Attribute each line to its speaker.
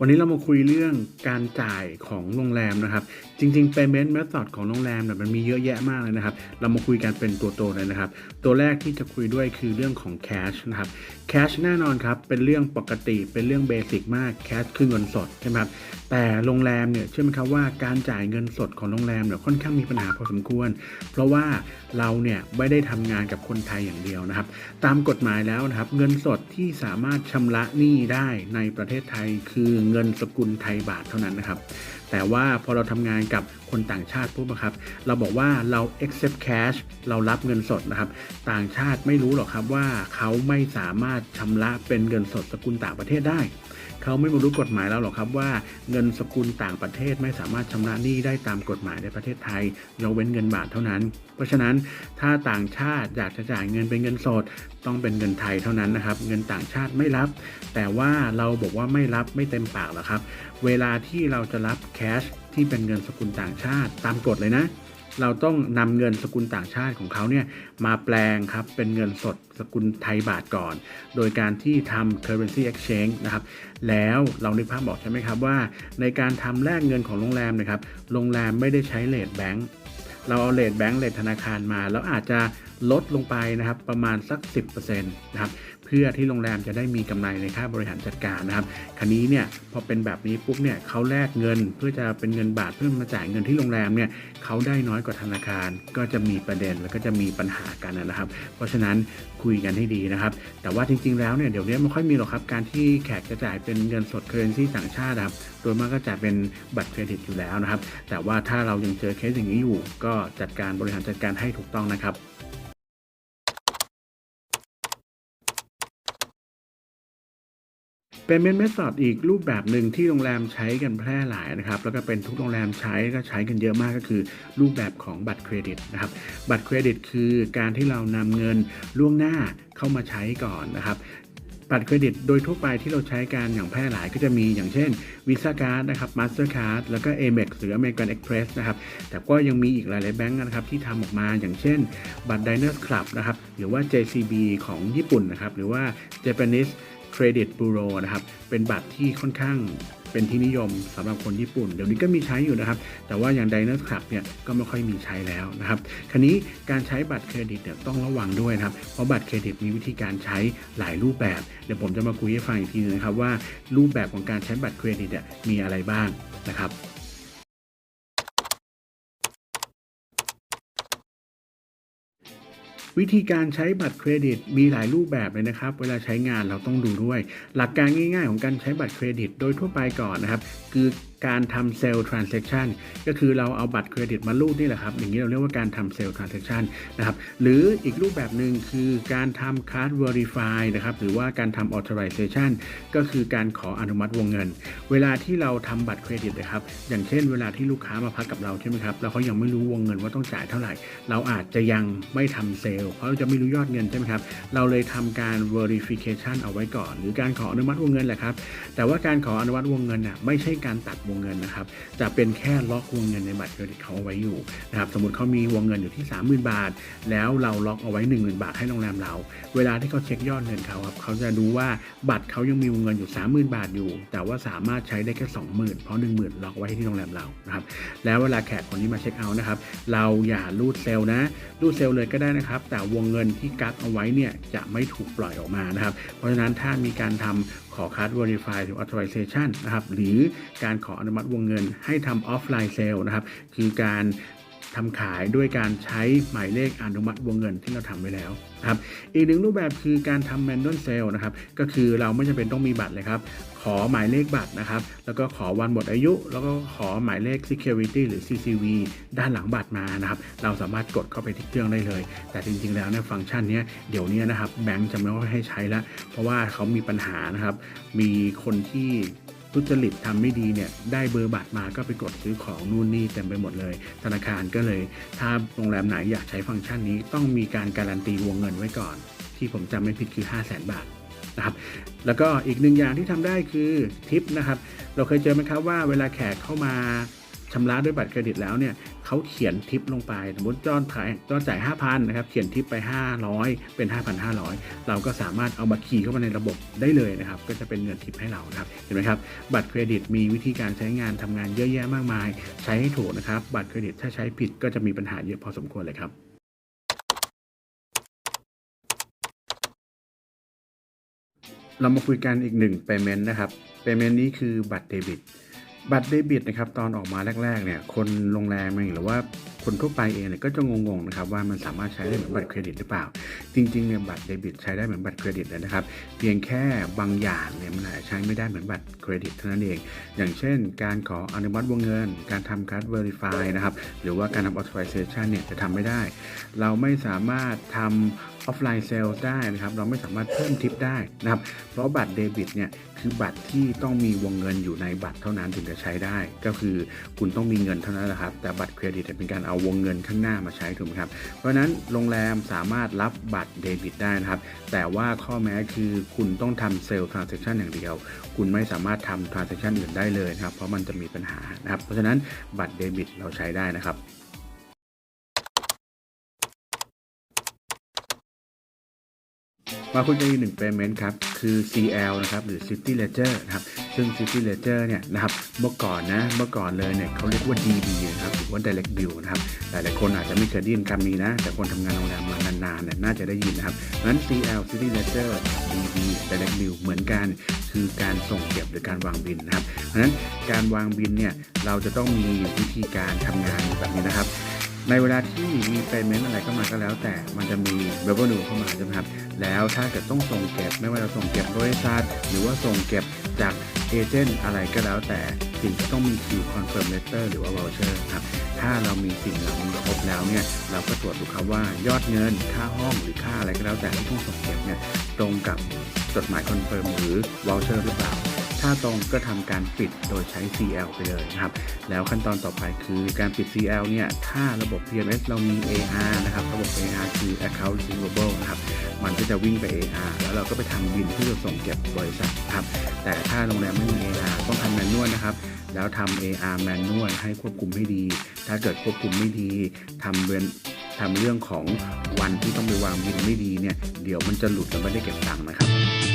Speaker 1: วันนี้เรามาคุยเรื่องการจ่ายของโรงแรมนะครับ จริงๆ payment method ของโรงแรมเนี่ยมันมีเยอะแยะมากเลยนะครับ เรามาคุยกันเป็นตัวโตเลยนะครับ ตัวแรกที่จะคุยด้วยคือเรื่องของ cash นะครับ cash แน่นอนครับ เป็นเรื่องปกติเป็นเรื่องเบสิกมาก cash คือเงินสดใช่ไหมครับแต่โรงแรมเนี่ยเชื่อไหมครับว่าการจ่ายเงินสดของโรงแรมเนี่ยค่อนข้างมีปัญหาพอสมควร เพราะว่าเราเนี่ยไม่ได้ทำงานกับคนไทยอย่างเดียวนะครับ ตามกฎหมายแล้วนะครับ เงินสดที่สามารถชำระหนี้ได้ในประเทศไทยคือเงินสกุลไทยบาทเท่านั้นนะครับแต่ว่าพอเราทำงานกับคนต่างชาติปุ๊บอะครับ เราบอกว่าเรา accept cash เรารับเงินสดนะครับ ต่างชาติไม่รู้หรอกครับว่าเขาไม่สามารถชำระเป็นเงินสดสกุลต่างประเทศได้เขาไม่รู้กฎหมายแล้วหรอกครับว่าเงินสกุลต่างประเทศไม่สามารถชำระหนี้ได้ตามกฎหมายในประเทศไทยยกเว้นเงินบาทเท่านั้น เพราะฉะนั้นถ้าต่างชาติอยากจะจ่ายเงินเป็นเงินสดต้องเป็นเงินไทยเท่านั้นนะครับ เงินต่างชาติไม่รับ แต่ว่าเราบอกว่าไม่รับไม่เต็มปากหรอกครับ เวลาที่เราจะรับแคชที่เป็นเงินสกุลต่างชาติ ตามกฎเลยนะ เราต้องนำเงินสกุลต่างชาติของเขาเนี่ยมาแปลงครับเป็นเงินสดสกุลไทยบาทก่อน โดยการที่ทำ currency exchange นะครับ แล้วเรานึกภาพบอกใช่ไหมครับว่า ในการทำแลกเงินของโรงแรมนะครับ โรงแรมไม่ได้ใช้เลทแบงก์เราเอาเลทแบงก์เลทธนาคารมา แล้วอาจจะ ลดลงไปนะครับประมาณสัก 10%นะครับเพื่อที่โรงแรมจะได้มีกำไรในค่าบริหารจัดการนะครับคันนี้เนี่ยพอเป็นแบบนี้ปุ๊บเนี่ยเขาแลกเงินเพื่อจะเป็นเงินบาทเพื่อมาจ่ายเงินที่โรงแรมเนี่ยเขาได้น้อยกว่าธนาคาร ก็จะมีประเด็นแล้วก็จะมีปัญหากันนะครับ เพราะฉะนั้นคุยกันให้ดีนะครับ แต่ว่าจริง ๆ แล้วเนี่ยเดี๋ยวนี้ไม่ค่อยมีหรอกครับการที่แขกจะจ่ายเป็นเงินสดเคอร์เรนซีต่างชาตินะครับโดยมากก็จ่ายเป็นบัตรเครดิตอยู่แล้วนะครับ แต่ว่าถ้าเรายังเจอเคสอย่างนี้อยู่ ก็จัดการบริหารจัดการให้ถูกต้องนะครับ เป็นเมธอดอีกรูปแบบหนึ่งที่โรงแรมใช้กันแพร่หลายนะครับ แล้วก็เป็นทุกโรงแรมใช้ก็ใช้กันเยอะมากก็คือ รูปแบบของบัตรเครดิตนะครับ บัตรเครดิตคือการที่เรานำเงินล่วงหน้าเข้ามาใช้ก่อนนะครับบัตรเครดิตโดยทั่วไปที่เราใช้กันอย่างแพร่หลายก็จะมีอย่างเช่น Visa Card นะครับ Mastercard แล้วก็ Amex หรือ American Express นะครับ แต่ก็ยังมีอีกหลายๆแบงก์นะครับที่ทำออกมาอย่างเช่น บัตร Diners Club นะครับ หรือว่า JCB ของญี่ปุ่นนะครับ หรือว่า Japanese Credit Bureau นะครับ เป็นบัตรที่ค่อนข้างเป็นที่นิยมสำหรับคนญี่ปุ่น เดี๋ยวนี้ก็มีใช้อยู่นะครับ แต่ว่าอย่างไดเนอร์คลับเนี่ยก็ไม่ค่อยมีใช้แล้วนะครับคราวนี้การใช้บัตรเครดิตเนี่ยต้องระวังด้วยนะครับ เพราะบัตรเครดิตมีวิธีการใช้หลายรูปแบบ เดี๋ยวผมจะมาคุยให้ฟังอีกทีนึงนะครับว่ารูปแบบของการใช้บัตรเครดิตเนี่ยมีอะไรบ้างนะครับ วิธีการใช้บัตรเครดิตมีหลายรูปแบบเลยนะครับ เวลาใช้งานเราต้องดูด้วย หลักการง่ายๆ ของการใช้บัตรเครดิตโดยทั่วไปก่อนนะครับ คือการทำเซลล์ทรานเซ็คชันก็คือเราเอาบัตรเครดิตมารูดนี่แหละครับ อย่างนี้เราเรียกว่าการทำเซลล์ทรานเซ็คชันนะครับหรืออีกรูปแบบหนึ่งคือการทำ card verify นะครับหรือว่าการทำ authorization ก็คือการขออนุมัติวงเงิน เวลาที่เราทำบัตรเครดิตนะครับ อย่างเช่น เวลาที่ลูกค้ามาพักกับเราใช่ไหมครับแล้วเขายังไม่รู้วงเงินว่าต้องจ่ายเท่าไหร่ เราอาจจะยังไม่ทำเซลล์เพราะเราจะไม่รู้ยอดเงินใช่ไหมครับเราเลยทำการ verification เอาไว้ก่อน หรือการขออนุมัติวงเงินแหละครับแต่ว่าการขออนุมัติวงเงินน่ะไม่ใช่การตัดวงเงินนะครับ จะเป็นแค่ล็อกวงเงินในบัตรเครดิตเขาเอาไว้อยู่นะครับ สมมติเขามีวงเงินอยู่ที่ 30,000 บาท แล้วเราล็อกเอาไว้ 10,000 บาทให้โรงแรมเรา เวลาที่เขาเช็คยอดเงินเขาครับเขาจะดูว่าบัตรเขายังมีวงเงินอยู่ 30,000 บาทอยู่ แต่ว่าสามารถใช้ได้แค่ 20,000 เพราะ 10,000 ล็อกไว้ที่โรงแรมเรานะครับ แล้วเวลาแขกคนนี้มาเช็คเอาท์นะครับ เราอย่ารูดเซลล์นะรูดเซลล์เลยก็ได้นะครับ แต่วงเงินที่กักเอาไว้เนี่ยจะไม่ถูกปล่อยออกมานะครับ เพราะฉะนั้นถ้ามีการทำขอ card verify หรือ authorization นะครับ หรือการขออนุมัติวงเงิน ให้ทำ offline sale นะครับ คือการทำขายด้วยการใช้หมายเลขอนุมัติวงเงินที่เราทำไว้แล้วนะครับอีกหนึ่งรูปแบบคือการทำ manual sale นะครับก็คือเราไม่จำเป็นต้องมีบัตรเลยครับ ขอหมายเลขบัตรนะครับ แล้วก็ขอวันหมดอายุ แล้วก็ขอหมายเลข security หรือ CCV ด้านหลังบัตรมานะครับ เราสามารถกดเข้าไปที่เครื่องได้เลย แต่จริงๆแล้วเนี่ยฟังก์ชันนี้เดี๋ยวนี้นะครับแบงก์จะไม่ค่อยให้ใช้แล้ว เพราะว่าเขามีปัญหานะครับ มีคนที่ ทุจริตทำไม่ดีเนี่ยได้เบอร์บัตรมาก็ไปกดซื้อของนู่นนี่เต็มไปหมดเลย ธนาคารก็เลย ถ้าโรงแรมไหนอยากใช้ฟังก์ชันนี้ต้องมีการการันตีวงเงินไว้ก่อน ที่ผมจำไม่ผิดคือ 5 0 0 0 0 0 บาทนะครับแล้วก็อีกหนึ่งอย่างที่ทำได้คือทิปนะครับ เราเคยเจอไหมครับว่าเวลาแขกเข้ามา ชำระด้วยบัตรเครดิตแล้วเนี่ยเขาเขียนทิปลงไป สมมติจอนขายจอนจ่าย 5,000นะครับเขียนทิปไป 500 เป็น 5,500 เราก็สามารถเอามาคีย์เข้ามาในระบบได้เลยนะครับ ก็จะเป็นเงินทิปให้เรานะครับเห็นไหมครับ บัตรเครดิตมีวิธีการใช้งานทำงานเยอะแยะมากมาย ใช้ให้ถูกนะครับ บัตรเครดิตถ้าใช้ผิดก็จะมีปัญหาเยอะพอสมควรเลยครับเรามาคุยกันอีกหนึ่ง payment นะครับ payment นี้คือบัตรเดบิต บัตรเดบิตนะครับตอนออกมาแรกๆเนี่ยคนโรงแรมเองหรือว่า คนทั่วไปเองเนี่ยก็จะงงๆนะครับว่ามันสามารถใช้ได้เหมือนบัตรเครดิตหรือเปล่า จริงๆเนี่ยบัตรเดบิตใช้ได้เหมือนบัตรเครดิตเลยนะครับ เพียงแค่บางอย่างเนี่ยมันอาจจะใช้ไม่ได้เหมือนบัตรเครดิตเท่านั้นเอง อย่างเช่น การขออนุมัติวงเงิน การทำการ verify นะครับ หรือว่าการทำ authorization เนี่ยจะทำไม่ได้ เราไม่สามารถทำ offline sales ได้นะครับ เราไม่สามารถเพิ่มทิปได้นะครับ เพราะบัตรเดบิตเนี่ยคือบัตรที่ต้องมีวงเงินอยู่ในบัตรเท่านั้นถึงจะใช้ได้ ก็คือคุณต้องมีเงินเท่านั้นแหละครับ แต่บัตรเครดิตเป็นการเอาวงเงินข้างหน้ามาใช้ถูกไหมครับ เพราะนั้นโรงแรมสามารถรับบัตรเดบิตได้นะครับ แต่ว่าข้อแม้คือคุณต้องทำเซลล์ทราน a c t ชันอย่างเดียว คุณไม่สามารถทำทราน a c t ชันอื่นได้เลยนะครับ เพราะมันจะมีปัญหานะครับ เพราะฉะนั้นบัตรเดบิตเราใช้ได้นะครับมาคุยกันอีกหนึ่ง payment ครับคือ CL นะครับหรือ City Ledger นะครับซึ่ง City Ledger เนี่ยนะครับเมื่อก่อนนะเมื่อก่อนเลยเนี่ยเขาเรียกว่า DB นะครับหรือว่า Direct Bill นะครับหลายๆคนอาจจะไม่เคยได้ยินคำนี้นะ แต่คนทำงานโรงแรมมานานๆเนี่ยน่าจะได้ยินนะครับงั้น CL City Ledger DB Direct Bill เหมือนกัน คือการส่งเก็บหรือการวางบินนะครับเพราะฉะนั้นการวางบินเนี่ยเราจะต้องมีวิธีการทำงานแบบนี้นะครับ ในเวลาที่มี payment อะไรเข้ามาก็แล้ว แต่มันจะมี revenue เข้ามาใช่ไหมครับแล้วถ้าเกิดต้องส่งเก็บไม่ว่าจะส่งเก็บบริษัทหรือว่าส่งเก็บจากเอเจนต์อะไรก็แล้วแต่สิ่งที่ต้องมีคือ confirm letter หรือว่า voucher ครับถ้าเรามีสิ่งเหล่านี้ครบแล้วเนี่ยเราก็ตรวจดูครับว่ายอดเงิน ค่าห้องหรือค่าอะไรก็แล้วแต่ที่ต้องส่งเก็บเนี่ยตรงกับจดหมายคอนเฟิร์มหรือ voucher หรือเปล่า ถ้าตรงก็ทำการปิดโดยใช้ CL ไปเลยนะครับ แล้วขั้นตอนต่อไปคือการปิด CL เนี่ย ถ้าระบบ PMS เรามี AR นะครับ ระบบ AR คือ Account Receivable นะครับ มันก็จะวิ่งไป AR แล้วเราก็ไปทำบินเพื่อส่งเก็บบริษัทครับ แต่ถ้าโรงแรมไม่มี AR ต้องทำแมนนวลนะครับ แล้วทำ AR แมนนวลให้ควบคุมให้ดี ถ้าเกิดควบคุมไม่ดีทำเวนทำเรื่องของวันที่ต้องไปวางบินไม่ดีเนี่ย เดี๋ยวมันจะหลุดแล้วไม่ได้เก็บตังค์นะครับ